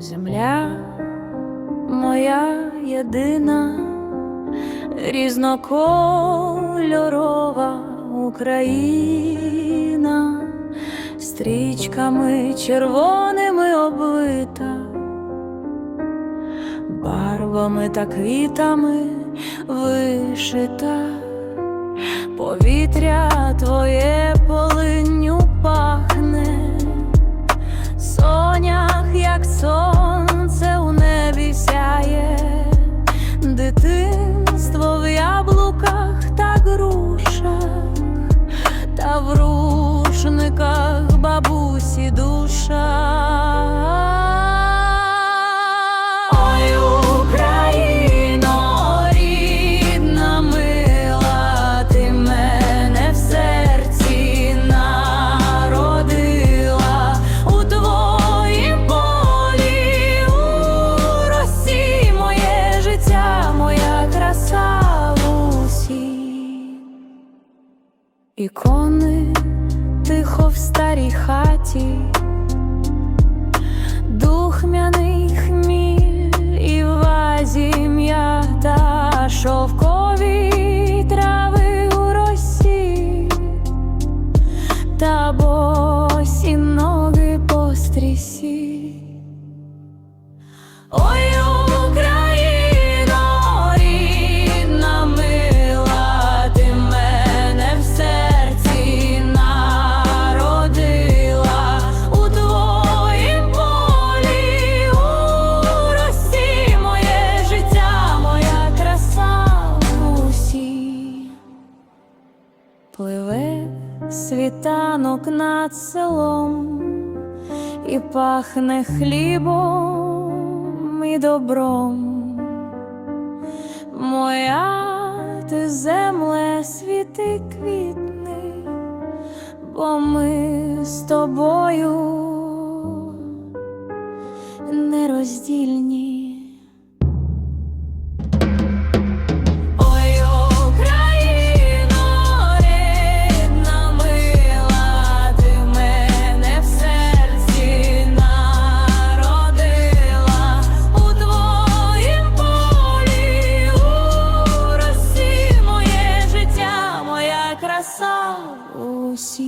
Земля моя єдина, різнокольорова Україна, стрічками червоними облита, барвами та квітами вишита, повітря твоє Ікони тихо в старій хаті, Пливе світанок над селом і пахне хлібом і добром. Моя ти земле світи квітни, бо ми з тобою нероздільні. see